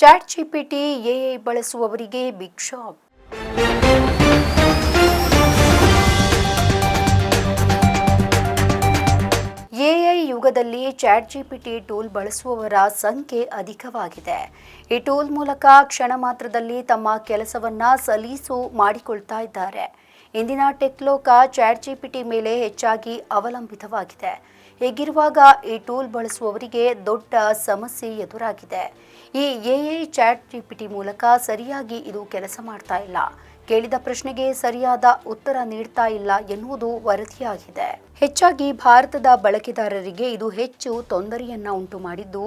Chat GPT AI ಬಳಸುವವರಿಗೆ big shock AI ಯುಗದಲ್ಲಿ chat GPT tool ಬಳಸುವವರ ಸಂಖ್ಯೆ ಅಧಿಕವಾಗಿದೆ. ಈ ಟೂಲ್ ಮೂಲಕ ಕ್ಷಣ ಮಾತ್ರದಲ್ಲಿ ತಮ್ಮ ಕೆಲಸವನ್ನ ಸಲೀಸು ಮಾಡಿಕೊಳ್ತಾ ಇದ್ದಾರೆ. ಇಂದಿನ ಟೆಕ್ ಲೋಕ ಚಾಟ್ ಜಿಪಿಟಿ ಮೇಲೆ ಹೆಚ್ಚಾಗಿ ಅವಲಂಬಿತವಾಗಿದೆ. ಹೀಗಿರುವಾಗ ಈ ಟೂಲ್ ಬಳಸುವವರಿಗೆ ದೊಡ್ಡ ಸಮಸ್ಯೆ ಎದುರಾಗಿದೆ? ಈ ಎಐ ಚಾಟ್ ಜಿಪಿಟಿ ಮೂಲಕ ಸರಿಯಾಗಿ ಇದು ಕೆಲಸ ಮಾಡ್ತಾ ಇಲ್ಲ. ಕೇಳಿದ ಪ್ರಶ್ನೆಗೆ ಸರಿಯಾದ ಉತ್ತರ ನೀಡ್ತಾ ಇಲ್ಲ ಎನ್ನುವುದು ವರದಿಯಾಗಿದೆ. ಹೆಚ್ಚಾಗಿ ಭಾರತದ ಬಳಕೆದಾರರಿಗೆ ಇದು ಹೆಚ್ಚು ತೊಂದರೆಯನ್ನ ಉಂಟು ಮಾಡಿದ್ದು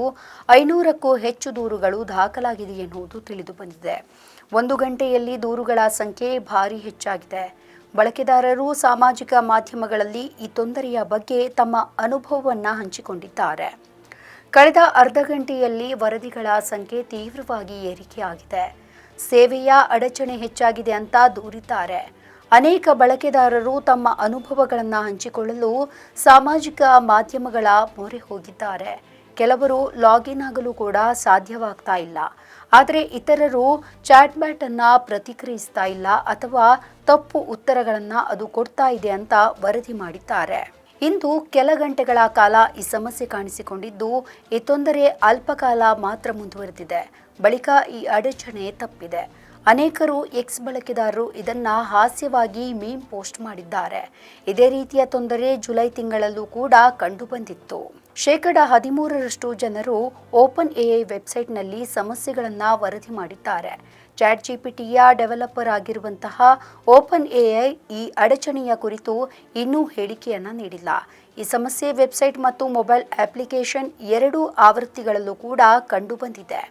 ಐನೂರಕ್ಕೂ ಹೆಚ್ಚು ದೂರುಗಳು ದಾಖಲಾಗಿದೆ ಎನ್ನುವುದು ತಿಳಿದು ಬಂದಿದೆ ಒಂದು ಗಂಟೆಯಲ್ಲಿ ದೂರುಗಳ ಸಂಖ್ಯೆ ಭಾರಿ ಹೆಚ್ಚಾಗಿದೆ. ಬಳಕೆದಾರರು ಸಾಮಾಜಿಕ ಮಾಧ್ಯಮಗಳಲ್ಲಿ ಈ ತೊಂದರೆಯ ಬಗ್ಗೆ ತಮ್ಮ ಅನುಭವವನ್ನು ಹಂಚಿಕೊಂಡಿದ್ದಾರೆ. ಕಳೆದ ಅರ್ಧ ಗಂಟೆಯಲ್ಲಿ ವರದಿಗಳ ಸಂಖ್ಯೆ ತೀವ್ರವಾಗಿ ಏರಿಕೆಯಾಗಿದೆ. ಸೇವೆಯ ಅಡಚಣೆ ಹೆಚ್ಚಾಗಿದೆ ಅಂತ ದೂರಿದ್ದಾರೆ. ಅನೇಕ ಬಳಕೆದಾರರು ತಮ್ಮ ಅನುಭವಗಳನ್ನು ಹಂಚಿಕೊಳ್ಳಲು ಸಾಮಾಜಿಕ ಮಾಧ್ಯಮಗಳ ಮೊರೆ ಹೋಗಿದ್ದಾರೆ. ಕೆಲವರು ಲಾಗಿನ್ ಆಗಲು ಕೂಡ ಸಾಧ್ಯವಾಗ್ತಾ ಇಲ್ಲ. ಆದರೆ ಇತರರು ಚಾಟ್ ಬ್ಯಾಟ್ ಅನ್ನ ಪ್ರತಿಕ್ರಿಯಿಸ್ತಾ ಇಲ್ಲ ಅಥವಾ ತಪ್ಪು ಉತ್ತರಗಳನ್ನು ಅದು ಕೊಡ್ತಾ ಇದೆ ಅಂತ ವರದಿ ಮಾಡಿದ್ದಾರೆ. ಇಂದು ಕೆಲ ಗಂಟೆಗಳ ಕಾಲ ಈ ಸಮಸ್ಯೆ ಕಾಣಿಸಿಕೊಂಡಿದ್ದು, ಈ ತೊಂದರೆ ಅಲ್ಪಕಾಲ ಮಾತ್ರ ಮುಂದುವರೆದಿದೆ. ಬಳಿಕ ಈ ಅಡಚಣೆ ತಪ್ಪಿದೆ. ಅನೇಕರು ಎಕ್ಸ್ ಬಳಕೆದಾರರು ಇದನ್ನ ಹಾಸ್ಯವಾಗಿ ಮೀಮ್ ಪೋಸ್ಟ್ ಮಾಡಿದ್ದಾರೆ. ಇದೇ ರೀತಿಯ ತೊಂದರೆ ಜುಲೈ ತಿಂಗಳಲ್ಲೂ ಕೂಡ ಕಂಡುಬಂದಿತ್ತು. ಶೇಕಡ ಹದಿಮೂರರಷ್ಟು ಜನರು ಓಪನ್ ಎಐ ವೆಬ್ಸೈಟ್ನಲ್ಲಿ ಸಮಸ್ಯೆಗಳನ್ನು ವರದಿ ಮಾಡಿದ್ದಾರೆ. ಚಾಟ್ ಜಿಪಿಟಿಯ ಡೆವಲಪರ್ ಆಗಿರುವಂತಹ ಓಪನ್ ಎಐ ಈ ಅಡಚಣೆಯ ಕುರಿತು ಇನ್ನೂ ಹೇಳಿಕೆಯನ್ನು ನೀಡಿಲ್ಲ. ಈ ಸಮಸ್ಯೆ ವೆಬ್ಸೈಟ್ ಮತ್ತು ಮೊಬೈಲ್ ಅಪ್ಲಿಕೇಶನ್ ಎರಡೂ ಆವೃತ್ತಿಗಳಲ್ಲೂ ಕೂಡ ಕಂಡುಬಂದಿದೆ.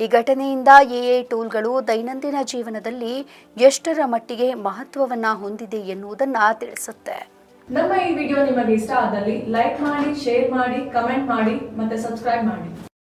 ಈ ಘಟನೆಯಿಂದ ಎಐ ಟೂಲ್ಗಳು ದೈನಂದಿನ ಜೀವನದಲ್ಲಿ ಎಷ್ಟರ ಮಟ್ಟಿಗೆ ಮಹತ್ವವನ್ನ ಹೊಂದಿದೆ ಎನ್ನುವುದನ್ನ ತಿಳಿಸುತ್ತೆ. ನಮ್ಮ ಈ ವಿಡಿಯೋ ನಿಮಗೆ ಇಷ್ಟ ಆದಲ್ಲಿ ಲೈಕ್ ಮಾಡಿ, ಶೇರ್ ಮಾಡಿ, ಕಮೆಂಟ್ ಮಾಡಿ ಮತ್ತೆ ಸಬ್ಸ್ಕ್ರೈಬ್ ಮಾಡಿ.